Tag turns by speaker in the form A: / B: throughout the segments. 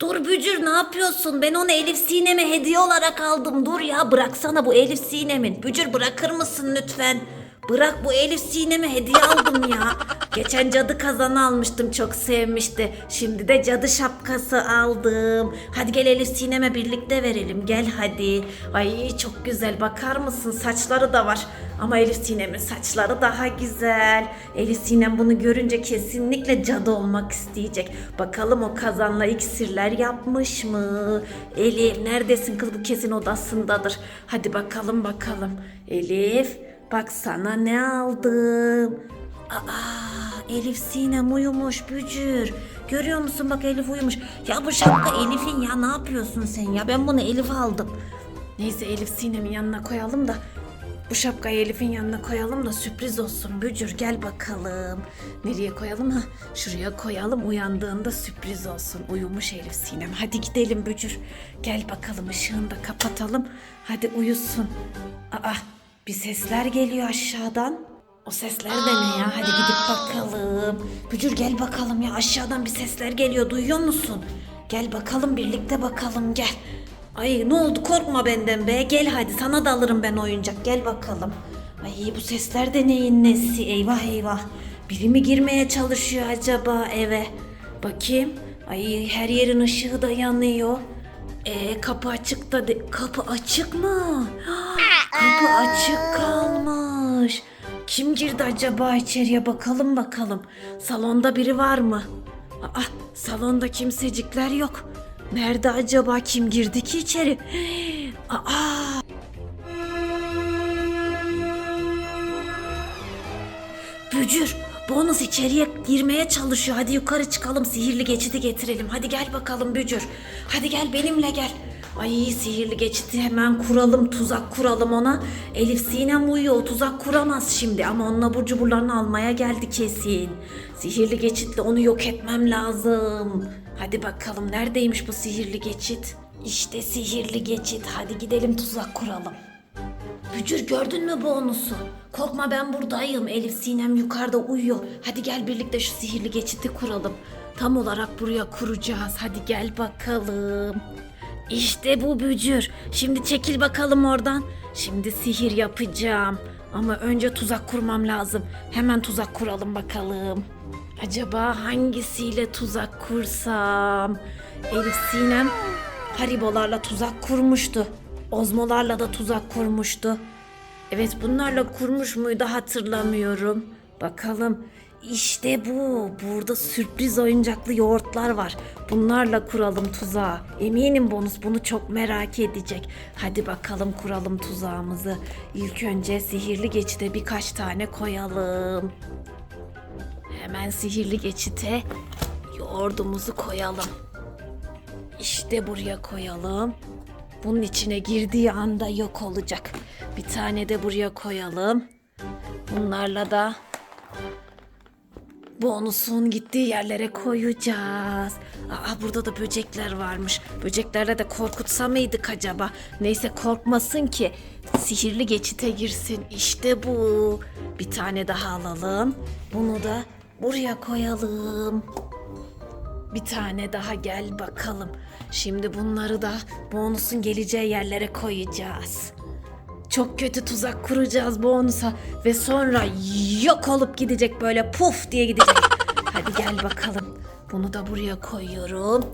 A: Dur Bücür ne yapıyorsun? Ben onu Elif Sinem'e hediye olarak aldım. Dur ya bıraksana bu Elif Sinem'in. Bücür bırakır mısın lütfen? Bırak bu Elif Sinem'e hediye aldım ya. Geçen cadı kazanı almıştım çok sevmişti. Şimdi de cadı şapkası aldım. Hadi gel Elif Sinem'e birlikte verelim. Gel hadi. Ay çok güzel bakar mısın? Saçları da var. Ama Elif Sinem'in saçları daha güzel. Elif Sinem bunu görünce kesinlikle cadı olmak isteyecek. Bakalım o kazanla iksirler yapmış mı? Elif neredesin kız bu kesin odasındadır. Hadi bakalım bakalım. Elif bak sana ne aldım. Aa Elif Sinem uyumuş bücür. Görüyor musun bak Elif uyumuş. Ya bu şapka Elif'in ya ne yapıyorsun sen ya ben bunu Elif'e aldım. Neyse Elif Sinem'in yanına koyalım da bu şapkayı Elif'in yanına koyalım da sürpriz olsun. Bücür gel bakalım. Nereye koyalım ha? Şuraya koyalım uyandığında sürpriz olsun. Uyumuş Elif Sinem. Hadi gidelim Bücür. Gel bakalım ışığını da kapatalım. Hadi uyusun. Aa bir sesler geliyor aşağıdan. O sesler de ne ya? Hadi gidip bakalım. Bücür gel bakalım ya aşağıdan bir sesler geliyor. Duyuyor musun? Gel bakalım birlikte bakalım gel. Ay ne oldu korkma benden be. Gel hadi sana da alırım ben oyuncak. Gel bakalım. Ay bu sesler de neyin nesi? Eyvah eyvah. Biri mi girmeye çalışıyor acaba eve? Bakayım. Ay her yerin ışığı da yanıyor. E kapı açık da de- kapı açık mı? kapı açık kalmış. Kim girdi acaba içeriye bakalım bakalım. Salonda biri var mı? Aa, salonda kimsecikler yok. Nerede acaba kim girdi ki içeri? Aa! Bücür, bonus içeriye girmeye çalışıyor. Hadi yukarı çıkalım, sihirli geçidi getirelim. Hadi gel bakalım Bücür. Hadi gel benimle gel. Ay sihirli geçidi hemen kuralım, tuzak kuralım ona. Elif Sinem uyuyor, tuzak kuramaz şimdi ama onun abur cuburlarını almaya geldi kesin. Sihirli geçitle onu yok etmem lazım. Hadi bakalım neredeymiş bu sihirli geçit? İşte sihirli geçit. Hadi gidelim tuzak kuralım. Bücür gördün mü bonusu? Korkma ben buradayım. Elif Sinem yukarıda uyuyor. Hadi gel birlikte şu sihirli geçiti kuralım. Tam olarak buraya kuracağız. Hadi gel bakalım. İşte bu bücür. Şimdi çekil bakalım oradan. Şimdi sihir yapacağım. Ama önce tuzak kurmam lazım. Hemen tuzak kuralım bakalım. Acaba hangisiyle tuzak kursam? Elif Sinem haribolarla tuzak kurmuştu. Ozmolarla da tuzak kurmuştu. Evet bunlarla kurmuş muydu hatırlamıyorum. Bakalım. İşte bu. Burada sürpriz oyuncaklı yoğurtlar var. Bunlarla kuralım tuzağı. Eminim bonus bunu çok merak edecek. Hadi bakalım kuralım tuzağımızı. İlk önce sihirli geçide birkaç tane koyalım. Hemen sihirli geçite yoğurdumuzu koyalım. İşte buraya koyalım. Bunun içine girdiği anda yok olacak. Bir tane de buraya koyalım. Bunlarla da bonusun gittiği yerlere koyacağız. Aa burada da böcekler varmış. Böceklerle de korkutsa mıydık acaba? Neyse korkmasın ki. Sihirli geçite girsin. İşte bu. Bir tane daha alalım. Bunu da buraya koyalım. Bir tane daha gel bakalım. Şimdi bunları da bonusun geleceği yerlere koyacağız. Çok kötü tuzak kuracağız bonusa ve sonra yok olup gidecek böyle puf diye gidecek. Hadi gel bakalım. Bunu da buraya koyuyorum.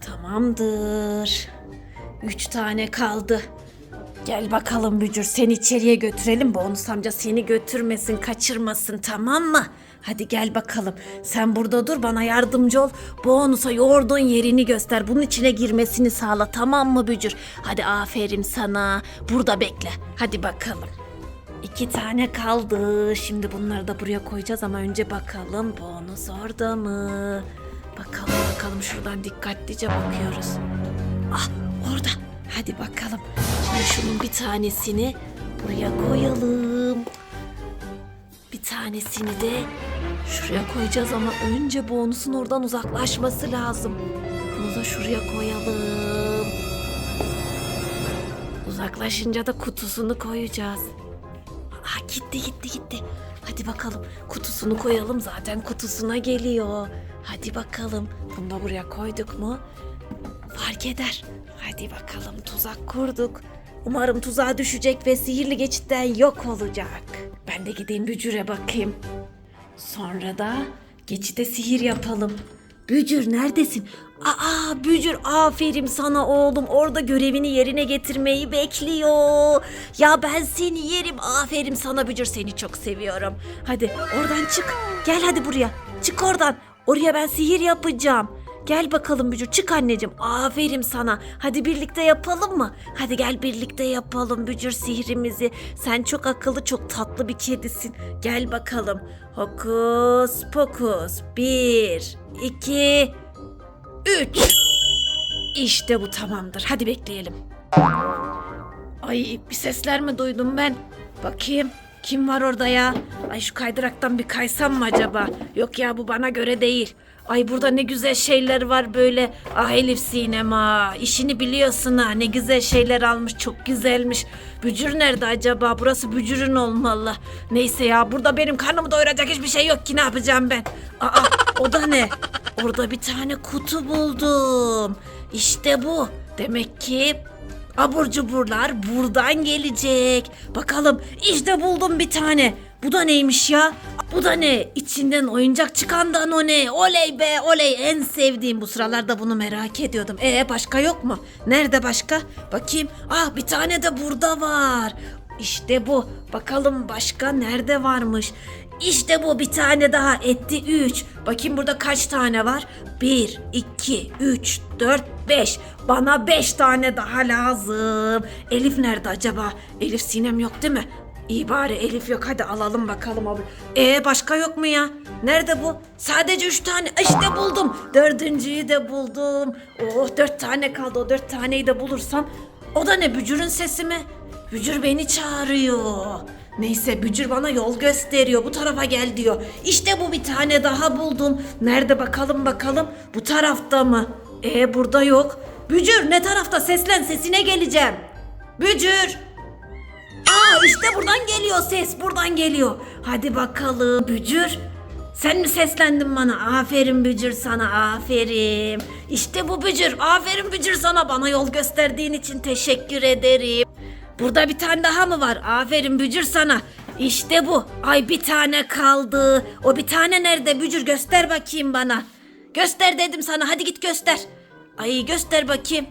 A: Tamamdır. Üç tane kaldı. Gel bakalım Bücür seni içeriye götürelim. Bonus amca seni götürmesin kaçırmasın tamam mı? Hadi gel bakalım. Sen burada dur bana yardımcı ol. Bonus'a yoğurdun yerini göster. Bunun içine girmesini sağla tamam mı Bücür? Hadi aferin sana. Burada bekle. Hadi bakalım. İki tane kaldı. Şimdi bunları da buraya koyacağız ama önce bakalım bonus orada mı? Bakalım bakalım şuradan dikkatlice bakıyoruz. Ah orada. Hadi bakalım. Şimdi şunun bir tanesini buraya koyalım. Bir tanesini de şuraya koyacağız ama önce bonusun oradan uzaklaşması lazım. Bunu da şuraya koyalım. Uzaklaşınca da kutusunu koyacağız. Aa, gitti gitti gitti. Hadi bakalım kutusunu koyalım zaten kutusuna geliyor. Hadi bakalım. Bunu da buraya koyduk mu? Fark eder. Hadi bakalım tuzak kurduk. Umarım tuzağa düşecek ve sihirli geçitten yok olacak. Ben de gideyim bücüre bakayım. Sonra da geçite sihir yapalım. Bücür neredesin? Aa Bücür aferin sana oğlum orada görevini yerine getirmeyi bekliyor. Ya ben seni yerim aferin sana Bücür seni çok seviyorum. Hadi oradan çık gel hadi buraya çık oradan oraya ben sihir yapacağım. Gel bakalım Bücür çık anneciğim aferin sana hadi birlikte yapalım mı? Hadi gel birlikte yapalım Bücür sihrimizi. Sen çok akıllı çok tatlı bir kedisin. Gel bakalım. Hokus pokus. Bir, iki, üç. İşte bu tamamdır. Hadi bekleyelim. Ay bir sesler mi duydum ben? Bakayım. Kim var orada ya? Ay şu kaydıraktan bir kaysam mı acaba? Yok ya bu bana göre değil. Ay burada ne güzel şeyler var böyle. Ah Elif Sinema. işini biliyorsun ha. Ne güzel şeyler almış. Çok güzelmiş. Bücür nerede acaba? Burası bücürün olmalı. Neyse ya burada benim karnımı doyuracak hiçbir şey yok ki ne yapacağım ben? Aa o da ne? Orada bir tane kutu buldum. İşte bu. Demek ki Abur cuburlar buradan gelecek. Bakalım işte buldum bir tane. Bu da neymiş ya? Bu da ne? İçinden oyuncak çıkandan o ne? Oley be oley en sevdiğim bu sıralarda bunu merak ediyordum. E başka yok mu? Nerede başka? Bakayım. Ah bir tane de burada var. İşte bu. Bakalım başka nerede varmış? İşte bu bir tane daha etti 3. Bakayım burada kaç tane var? 1, 2, 3, 4, 5. Bana 5 tane daha lazım. Elif nerede acaba? Elif Sinem yok değil mi? İyi bari Elif yok hadi alalım bakalım abi. Ee başka yok mu ya? Nerede bu? Sadece üç tane. İşte buldum. Dördüncüyü de buldum. Oh dört tane kaldı. O dört taneyi de bulursam. O da ne bücürün sesi mi? Bücür beni çağırıyor. Neyse Bücür bana yol gösteriyor. Bu tarafa gel diyor. İşte bu bir tane daha buldum. Nerede bakalım bakalım. Bu tarafta mı? E burada yok. Bücür ne tarafta? Seslen sesine geleceğim. Bücür. Aa işte buradan geliyor ses. Buradan geliyor. Hadi bakalım. Bücür. Sen mi seslendin bana? Aferin Bücür sana aferin. İşte bu Bücür. Aferin Bücür sana bana yol gösterdiğin için teşekkür ederim. Burada bir tane daha mı var? Aferin Bücür sana. İşte bu. Ay bir tane kaldı. O bir tane nerede Bücür göster bakayım bana. Göster dedim sana hadi git göster. Ay göster bakayım.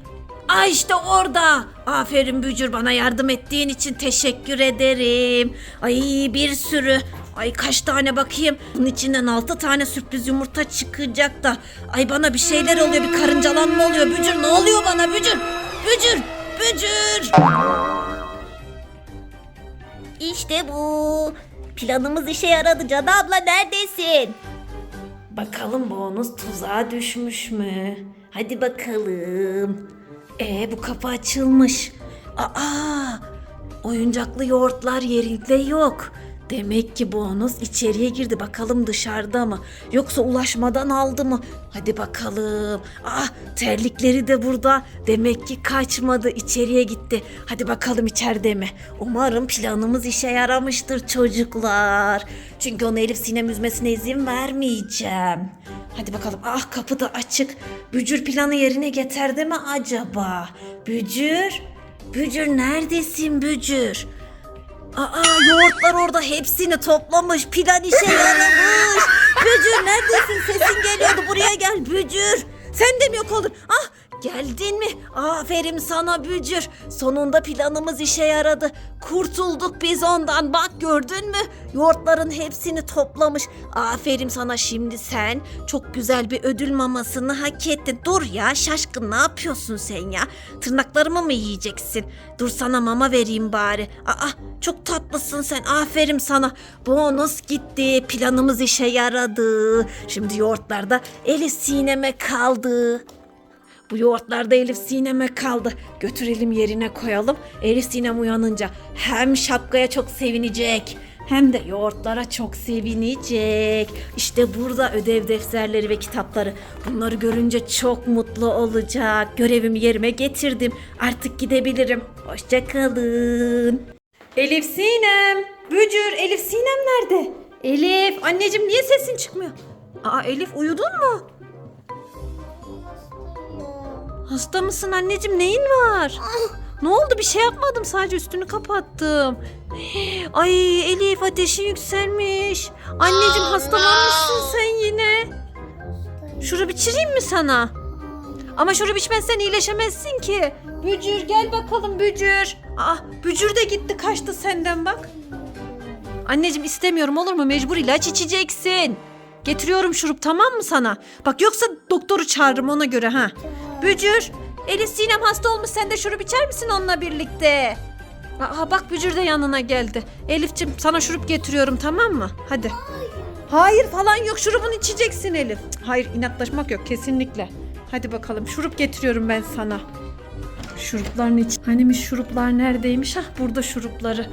A: Ay işte orada. Aferin Bücür bana yardım ettiğin için teşekkür ederim. Ay bir sürü. Ay kaç tane bakayım. Bunun içinden altı tane sürpriz yumurta çıkacak da. Ay bana bir şeyler oluyor bir karıncalanma oluyor. Bücür ne oluyor bana Bücür? Bücür! Bücür!
B: İşte bu. Planımız işe yaradı Cadı abla neredesin?
A: Bakalım bonus tuzağa düşmüş mü? Hadi bakalım. Ee bu kapı açılmış. Aa! Oyuncaklı yoğurtlar yerinde yok. Demek ki bonus içeriye girdi. Bakalım dışarıda mı? Yoksa ulaşmadan aldı mı? Hadi bakalım. Ah terlikleri de burada. Demek ki kaçmadı. içeriye gitti. Hadi bakalım içeride mi? Umarım planımız işe yaramıştır çocuklar. Çünkü onu Elif Sinem üzmesine izin vermeyeceğim. Hadi bakalım. Ah kapı da açık. Bücür planı yerine getirdi mi acaba? Bücür? Bücür neredesin Bücür? Aa yoğurtlar orada hepsini toplamış. Plan işe yaramış. Bücür neredesin? Sesin geliyordu. Buraya gel Bücür. Sen de mi yok oldun? Ah geldin mi? Aferin sana Bücür. Sonunda planımız işe yaradı. Kurtulduk biz ondan. Bak gördün mü? Yoğurtların hepsini toplamış. Aferin sana şimdi sen. Çok güzel bir ödül mamasını hak ettin. Dur ya şaşkın ne yapıyorsun sen ya? Tırnaklarımı mı yiyeceksin? Dur sana mama vereyim bari. Aa çok tatlısın sen. Aferin sana. Bonus gitti. Planımız işe yaradı. Şimdi yoğurtlarda Elif sineme kaldı. Bu yoğurtlarda Elif Sinem'e kaldı. Götürelim yerine koyalım. Elif Sinem uyanınca hem şapkaya çok sevinecek hem de yoğurtlara çok sevinecek. İşte burada ödev defterleri ve kitapları. Bunları görünce çok mutlu olacak. Görevimi yerime getirdim. Artık gidebilirim. Hoşçakalın. Elif Sinem. Bücür Elif Sinem nerede? Elif anneciğim niye sesin çıkmıyor? Aa Elif uyudun mu? Hasta mısın anneciğim neyin var? Ne oldu bir şey yapmadım sadece üstünü kapattım. Ay Elif ateşin yükselmiş. Anneciğim hastalanmışsın sen yine. Şurup içireyim mi sana? Ama şurup içmezsen iyileşemezsin ki. Bücür gel bakalım Bücür. Aa Bücür de gitti kaçtı senden bak. Anneciğim istemiyorum olur mu? Mecbur ilaç içeceksin. Getiriyorum şurup tamam mı sana? Bak yoksa doktoru çağırırım ona göre ha. Bücür. Elif Sinem hasta olmuş sen de şurup içer misin onunla birlikte? Aa bak Bücür de yanına geldi. Elif'ciğim sana şurup getiriyorum tamam mı? Hadi. Hayır falan yok şurubunu içeceksin Elif. Hayır inatlaşmak yok kesinlikle. Hadi bakalım şurup getiriyorum ben sana. Şurupların iç. Hanimiş şuruplar neredeymiş? Ah burada şurupları.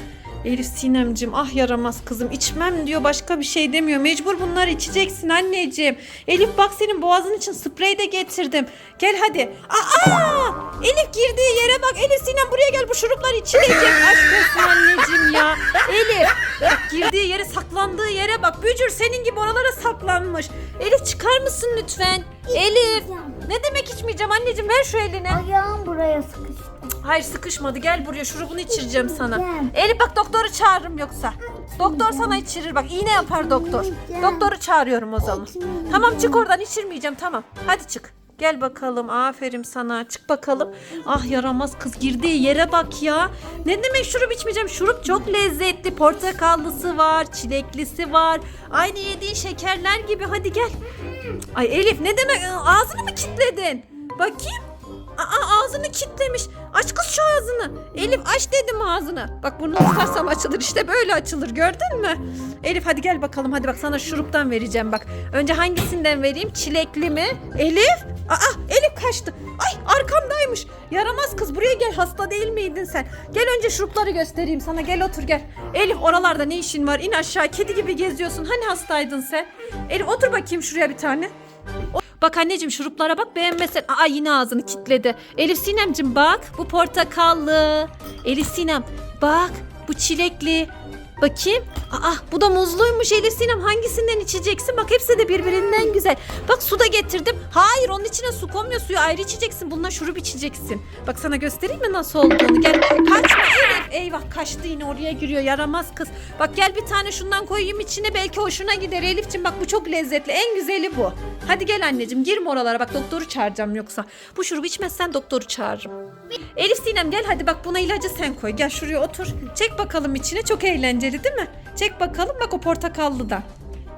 A: Elif Sinemcim ah yaramaz kızım içmem diyor başka bir şey demiyor. Mecbur bunları içeceksin anneciğim. Elif bak senin boğazın için sprey de getirdim. Gel hadi. Aa! Elif girdiği yere bak. Elif Sinem buraya gel bu şuruplar içilecek. Aşk olsun anneciğim ya. Elif bak girdiği yere saklandığı yere bak. Bücür senin gibi oralara saklanmış. Elif çıkar mısın lütfen? Elif. Ne demek içmeyeceğim anneciğim ver şu elini.
B: Ayağım buraya sıkıştı.
A: Hayır sıkışmadı gel buraya şurubunu içireceğim sana. Elif bak doktoru çağırırım yoksa. Doktor sana içirir bak iğne yapar doktor. Doktoru çağırıyorum o zaman. Tamam çık oradan içirmeyeceğim tamam. Hadi çık. Gel bakalım aferin sana çık bakalım. Ah yaramaz kız girdiği yere bak ya. Ne demek şurup içmeyeceğim? Şurup çok lezzetli. Portakallısı var, çileklisi var. Aynı yediğin şekerler gibi hadi gel. Ay Elif ne demek ağzını mı kilitledin? Bakayım. Aa ağzını kilitlemiş. Aç kız şu ağzını. Elif aç dedim ağzını. Bak bunu tutarsam açılır. İşte böyle açılır. Gördün mü? Elif hadi gel bakalım. Hadi bak sana şuruptan vereceğim bak. Önce hangisinden vereyim? Çilekli mi? Elif? Aa Elif kaçtı. Ay arkamdaymış. Yaramaz kız buraya gel. Hasta değil miydin sen? Gel önce şurupları göstereyim sana. Gel otur gel. Elif oralarda ne işin var? İn aşağı. Kedi gibi geziyorsun. Hani hastaydın sen? Elif otur bakayım şuraya bir tane. Bak anneciğim şuruplara bak beğenmezsen. Aa yine ağzını kitledi. Elif Sinemcim bak bu portakallı. Elif Sinem bak bu çilekli. Bakayım. Aa bu da muzluymuş Elif Sinem. Hangisinden içeceksin? Bak hepsi de birbirinden güzel. Bak su da getirdim. Hayır onun içine su koymuyor. Suyu ayrı içeceksin. Bununla şurup içeceksin. Bak sana göstereyim mi nasıl olduğunu. Gel kaçma Elif. Eyvah kaçtı yine oraya giriyor. Yaramaz kız. Bak gel bir tane şundan koyayım içine. Belki hoşuna gider Elif'ciğim. Bak bu çok lezzetli. En güzeli bu. Hadi gel anneciğim girme oralara. Bak doktoru çağıracağım yoksa. Bu şurubu içmezsen doktoru çağırırım. Elif Sinem gel hadi bak buna ilacı sen koy. Gel şuraya otur. Çek bakalım içine. Çok eğlenceli değil mi? Çek bakalım bak o portakallıdan.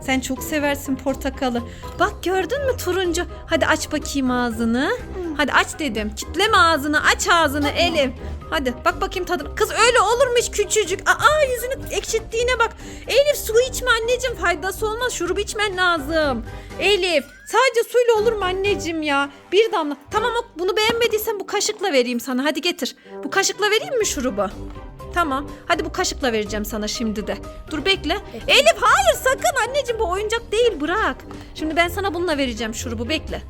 A: Sen çok seversin portakalı. Bak gördün mü turuncu? Hadi aç bakayım ağzını. Hadi aç dedim. Kitleme ağzını. Aç ağzını Elif. Hadi bak bakayım tadına. Kız öyle olur mu hiç küçücük? Aa yüzünü ekşittiğine bak. Elif su içme anneciğim. Faydası olmaz. Şurup içmen lazım. Elif sadece suyla olur mu anneciğim ya? Bir damla. Tamam bunu beğenmediysen bu kaşıkla vereyim sana. Hadi getir. Bu kaşıkla vereyim mi şurubu? Tamam. Hadi bu kaşıkla vereceğim sana şimdi de. Dur bekle. Elif hayır sakın anneciğim bu oyuncak değil bırak. Şimdi ben sana bununla vereceğim şurubu bekle.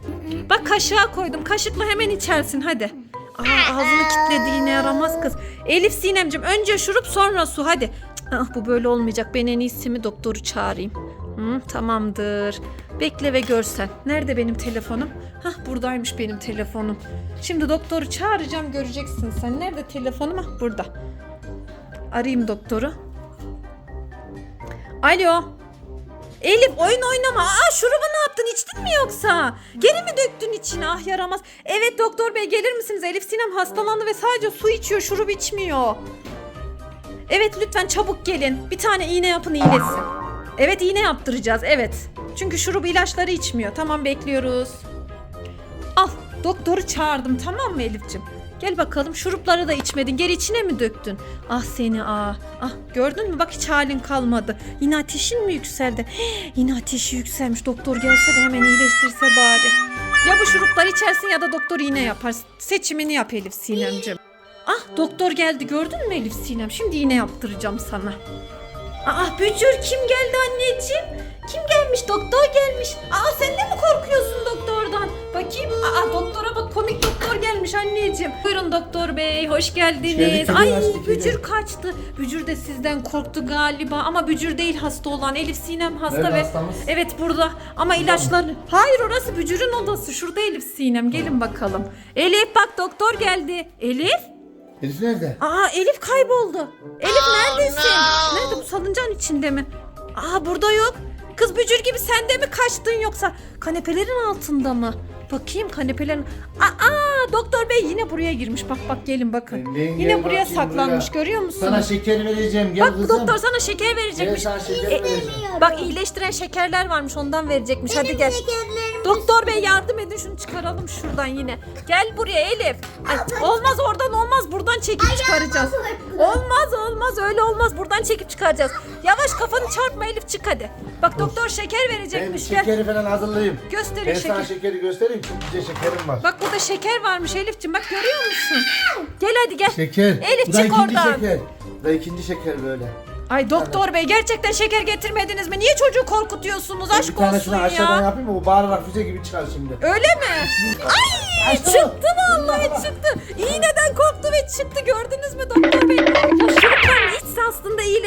A: Bak kaşığa koydum. Kaşıkla hemen içersin hadi. Aa, ağzını kilitledi yine yaramaz kız. Elif Sinemcim önce şurup sonra su hadi. Ah, bu böyle olmayacak. Ben en iyisi mi doktoru çağırayım. Hı, tamamdır. Bekle ve görsen. Nerede benim telefonum? Hah buradaymış benim telefonum. Şimdi doktoru çağıracağım göreceksin sen. Nerede telefonum? Hah burada. Arayayım doktoru. Alo. Elif oyun oynama. Aa şurubu ne yaptın? İçtin mi yoksa? Geri mi döktün içine? Ah yaramaz. Evet doktor bey gelir misiniz? Elif Sinem hastalandı ve sadece su içiyor, şurup içmiyor. Evet lütfen çabuk gelin. Bir tane iğne yapın iyileşsin. Evet iğne yaptıracağız evet. Çünkü şurup ilaçları içmiyor. Tamam bekliyoruz. Al doktoru çağırdım tamam mı Elif'ciğim? Gel bakalım şurupları da içmedin. Geri içine mi döktün? Ah seni ah. Ah gördün mü bak hiç halin kalmadı. Yine ateşin mi yükseldi? Hii, yine ateşi yükselmiş. Doktor gelse de hemen iyileştirse bari. Ya bu şurupları içersin ya da doktor iğne yapar. Seçimini yap Elif Sinemciğim. Ah doktor geldi gördün mü Elif Sinem? Şimdi iğne yaptıracağım sana. Aa Bücür kim geldi anneciğim? Kim gelmiş? Doktor gelmiş. Aa sen de mi korkuyorsun doktordan? Bakayım. Aa doktora bak komik doktor gelmiş. anneciğim. Buyurun doktor bey hoş geldiniz. Ay. Bücür kaçtı. Bücür de sizden korktu galiba ama Bücür değil hasta olan. Elif Sinem hasta
C: Nerede
A: ve
C: hastamız?
A: evet burada ama ilaçlarını Hayır orası Bücür'ün odası. Şurada Elif Sinem. Gelin bakalım. Elif bak doktor geldi. Elif?
C: Elif nerede?
A: Aa Elif kayboldu. Elif neredesin? Nerede bu salıncağın içinde mi? Aa burada yok. Kız bücür gibi sen de mi kaçtın yoksa kanepelerin altında mı? Bakayım kanepelerin. Aa doktor bey yine buraya girmiş. Bak bak gelin bakın.
C: Ben- ben
A: Yine
C: gel
A: buraya
C: bakayım
A: saklanmış
C: buraya.
A: görüyor musun?
C: Sana şeker vereceğim gel
A: Bak
C: kızım.
A: doktor sana şeker
C: Gel
A: verecekmiş.
C: sana şeker
A: E,
C: vereceğim.
A: Bak iyileştiren şekerler varmış ondan verecekmiş. Hadi gel.
B: Şekerlerim
A: Doktor bey yardım edin şunu çıkaralım şuradan yine. Gel buraya Elif. Ay, olmaz oradan olmaz buradan çekip çıkaracağız. Olmaz olmaz öyle olmaz buradan çekip çıkaracağız. Yavaş kafanı çarpma Elif çık hadi. Bak doktor şeker
C: Ben
A: verecekmiş. Gel.
C: şekeri falan hazırlayayım.
A: Gösterin
C: Ben
A: şeker.
C: sana şekeri göstereyim. Çok güzel şekerim var.
A: Bak burada şeker varmış Elif'ciğim bak görüyor musun? Gel hadi gel.
C: Şeker.
A: Elif
C: Bu da
A: çık
C: ikinci
A: oradan.
C: şeker. Bu da ikinci şeker böyle.
A: Ay doktor bey gerçekten şeker getirmediniz mi? Niye çocuğu korkutuyorsunuz?
C: Bir
A: Aşk
C: tanesini
A: olsun
C: aşağıdan
A: ya.
C: yapayım mı? Bu bağırarak füze gibi çıkar şimdi.
A: Öyle mi? Ay çıktı vallahi çıktı. İğneden korktu ve çıktı gördünüz mü doktor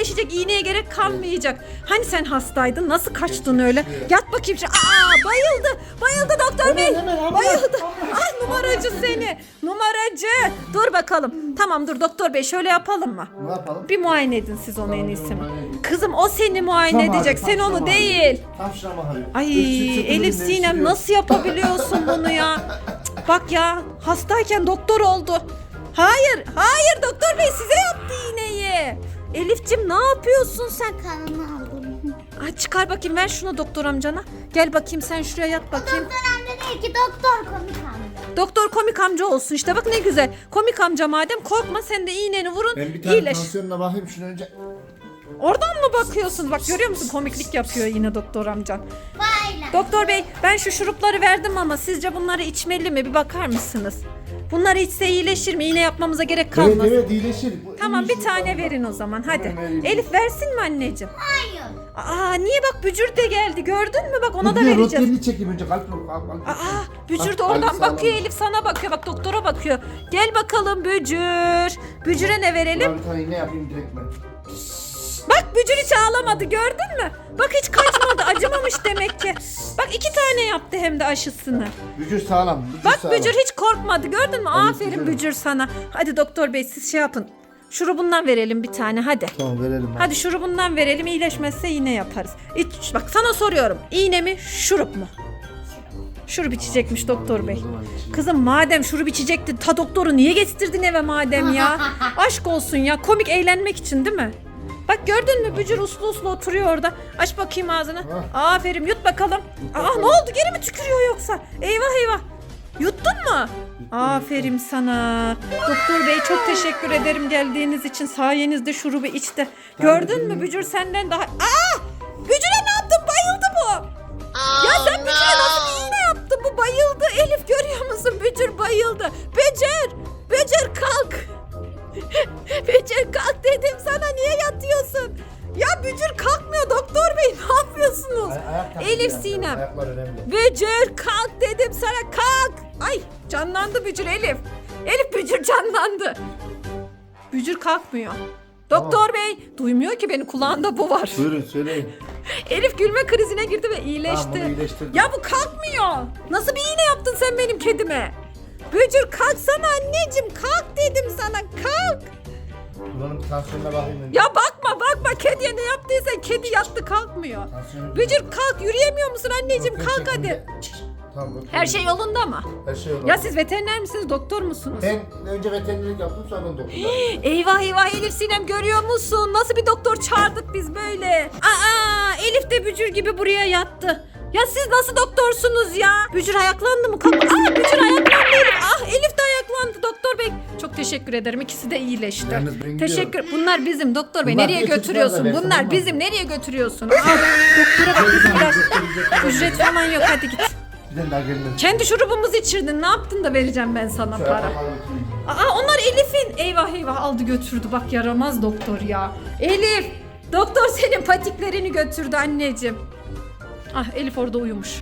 A: iyileşecek. İğneye gerek kalmayacak. Hani sen hastaydın? Nasıl kaçtın öyle? Yat bakayım şu. Aa bayıldı. Bayıldı doktor bey. Bayıldı. Ay numaracı seni. Numaracı. Dur bakalım. Tamam dur doktor bey şöyle yapalım mı?
C: Ne yapalım?
A: Bir muayene edin siz onu en iyisi mi? Kızım o seni muayene edecek. Sen onu değil.
C: Tam şurama ağrıyor.
A: Ay Elif Sinem nasıl yapabiliyorsun bunu ya? Cık, Bak ya hastayken doktor oldu. Hayır hayır doktor bey size yaptı iğneyi. Elif'cim ne yapıyorsun sen?
B: kanını aldım.
A: Ay çıkar bakayım ver şunu doktor amcana. Gel bakayım sen şuraya yat bakayım.
B: Doktor amca değil ki doktor komik amca.
A: Doktor komik amca olsun işte bak ne güzel. Komik amca madem korkma sen de iğneni vurun
C: Ben bir tane
A: iyileş.
C: tansiyonuna bakayım şunu önce.
A: Oradan mı bakıyorsun? Bak görüyor musun komiklik yapıyor yine doktor amcan.
B: Bayla.
A: Doktor bey ben şu şurupları verdim ama sizce bunları içmeli mi? Bir bakar mısınız? Bunları içse iyileşir mi? İğne yapmamıza gerek kalmaz.
C: Evet evet iyileşir. Bu
A: Tamam bir
C: iyileşir.
A: tane verin o zaman hadi.
C: Vereyim.
A: Elif versin mi anneciğim?
B: Hayır.
A: Aa niye bak Bücür de geldi gördün mü? Bak ona da
C: Dur, dur,
A: vereceğiz.
C: Rotlerini çekeyim önce kalp kalp kalp.
A: Aa Bücür de
C: Kalp
A: oradan
C: sağlam.
A: bakıyor Elif sana bakıyor. Bak doktora bakıyor. Gel bakalım Bücür. Bücür'e ne verelim?
C: Ben bir tane iğne yapayım direkt ben.
A: Bak Bücür hiç ağlamadı gördün mü? Bak hiç kaçmadı acımamış demek ki. Bak iki tane yaptı hem de aşısını.
C: Bücür sağlam. Bücür
A: Bak
C: sağlam.
A: Bücür hiç korkmadı gördün mü?
C: Evet,
A: Aferin. Bücür sana. Hadi doktor bey siz şey yapın. Şurubundan verelim bir tane hadi.
C: Tamam verelim.
A: Hadi şurubundan verelim iyileşmezse yine yaparız. İç, bak sana soruyorum. İğne mi şurup mu? Şurup içecekmiş doktor bey. Kızım madem şurup içecektin ta doktoru niye getirdin eve madem ya? Aşk olsun ya komik eğlenmek için değil mi? Bak gördün mü Bücür uslu uslu oturuyor orada. Aç bakayım ağzını. Aferin yut bakalım. Aa ne oldu geri mi tükürüyor yoksa? Eyvah eyvah. Yuttun mu? Aferin sana. Doktor bey çok teşekkür ederim geldiğiniz için. Sayenizde şurubu içti. Gördün mü Bücür senden daha... Aa! Bücür'e ne yaptın? Bayıldı bu. Ya sen Bücür'e nasıl iğne yaptın? Bu bayıldı. Elif görüyor musun? Bücür bayıldı. Bücür! Bücür kalk. Bücür kalk dedim sana. Niye yatıyorsun? Ya Bücür kalkmıyor doktor bey. Ne yapıyorsunuz?
C: Ay- ayak takımı
A: Elif. Sinem.
C: Ayaklar önemli.
A: Bücür kalk dedim sana kalk. Ay canlandı Bücür Elif. Elif Bücür canlandı. Bücür kalkmıyor. Doktor bey duymuyor ki beni kulağında bu var.
C: Buyurun söyleyin.
A: Elif gülme krizine girdi ve iyileşti.
C: Tamam, bunu iyileştirdim.
A: ya bu kalkmıyor. Nasıl bir iğne yaptın sen benim kedime? Bücür kalksana anneciğim kalk dedim sana kalk.
C: Buranın bir tansiyonuna bakayım önce.
A: Ya bakma bakma kediye ne yaptıysan kedi yattı kalkmıyor.
C: Tansiyonu-
A: Bücür kalk yürüyemiyor musun anneciğim
C: Yok,
A: kalk hadi.
C: Tamam.
A: Her şey yolunda mı?
C: Her şey olur.
A: Ya siz veteriner misiniz doktor musunuz?
C: Ben önce veterinerlik yaptım sonra doktor.
A: Eyvah eyvah Elif Sinem görüyor musun? Nasıl bir doktor çağırdık biz böyle? Aa Elif de bücür gibi buraya yattı. Ya siz nasıl doktorsunuz ya? Bücür ayaklandı mı? Kalk. Aa Bücür ayaklandı Elif. Ah Elif de ayaklandı doktor bey. Çok teşekkür ederim. İkisi de iyileşti.
C: Yalnız ben gidiyorum.
A: Teşekkür. Bunlar bizim doktor bey.
C: Bunlar
A: nereye
C: diye çocuklar da
A: götürüyorsun?
C: versin,
A: Bunlar
C: olmaz.
A: bizim. Nereye götürüyorsun? Aa, doktora bak bizim biraz. Ücret falan yok. Hadi git.
C: Bir tane daha gelin.
A: Kendi şurubumuzu içirdin. Ne yaptın da vereceğim ben sana para? Aa onlar Elif'in. Eyvah eyvah aldı götürdü. Bak yaramaz doktor ya. Elif. Doktor senin patiklerini götürdü anneciğim. Ah Elif orada uyumuş.